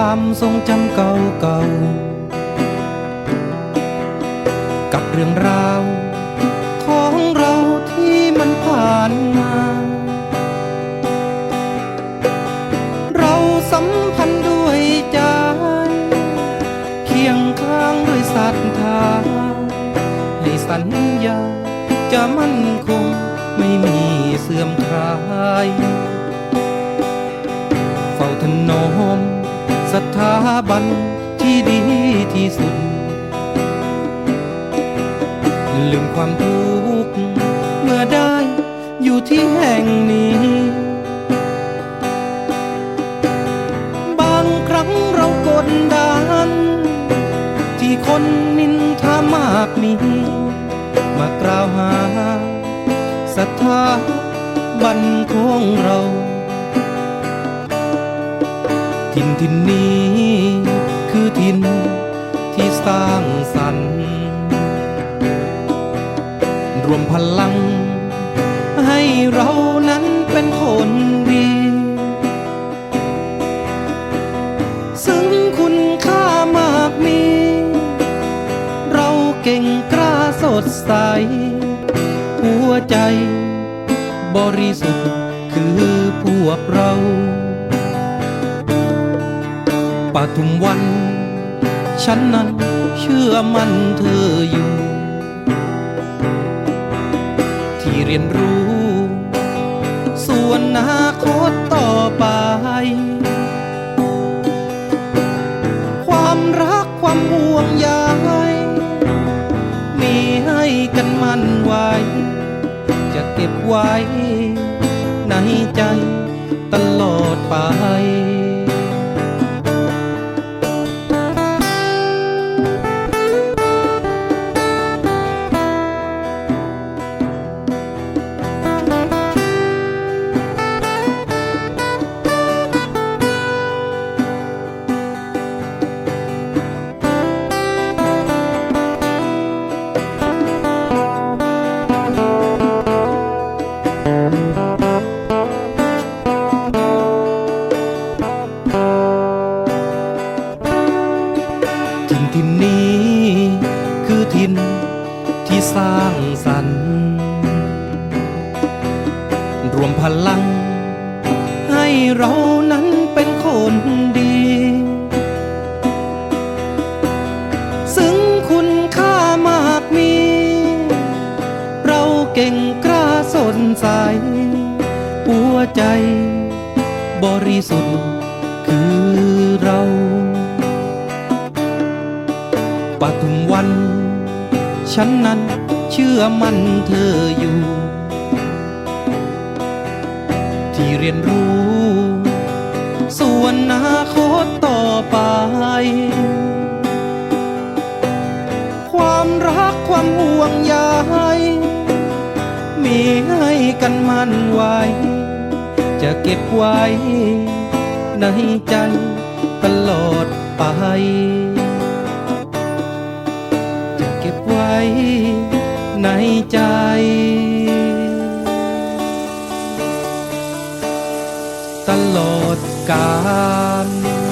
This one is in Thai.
ความทรงจำเก่าๆกับเรื่องราว ของเราที่มันผ่านมา เราสัมพันธ์ด้วยใจ เคียงข้างด้วยศรัทธา ให้สัญญา จะมั่นคงไม่มีเสื่อมคลาย เฝ้าถนอมส ถาบันที่ดีที่สุด ลืมความทุกข์เมื่อได้อยู่ที่แห่งนี้ บางครั้งเรากดดัน ที่คนนินทามากมี มากล่าวหาศรัทธาบันของเรา ถิ่นถิ่นนี้ คือถิ่นที่สร้างสรรค์ รวมพลัง ให้เรานั้นเป็นคนดี ซึ่งคุณค่ามากมี เราเก่งกล้าสดใส หัวใจบริสุทธิ์คือพวกเรา ทุมวัน ฉันนั้นเชื่อมั่นเธออยู่ ที่เรียนรู้ ส่วนอนาคตต่อไป ความรักความห่วงใยมีให้กันมั่นไว้ จะเก็บไว้ ในใจตลอดไป ถิ่นที่นนี้คือถิ่นที่สร้างสรรค์ รวมพลัง ให้เรานั้นเป็นคนดี ซึ่งคุณค่ามากมี เราเก่งกล้าสนใสหัวใจบริสุทธิ์ ฉันนั้นเชื่อมั่นเธออยู่ ที่เรียนรู้ ส่วนนาคตต่อไป ความรักความห่วงใยมีให้กันมั่นไว้ จะเก็บไว้ ในใจตลอดไป ใจตลอดกาล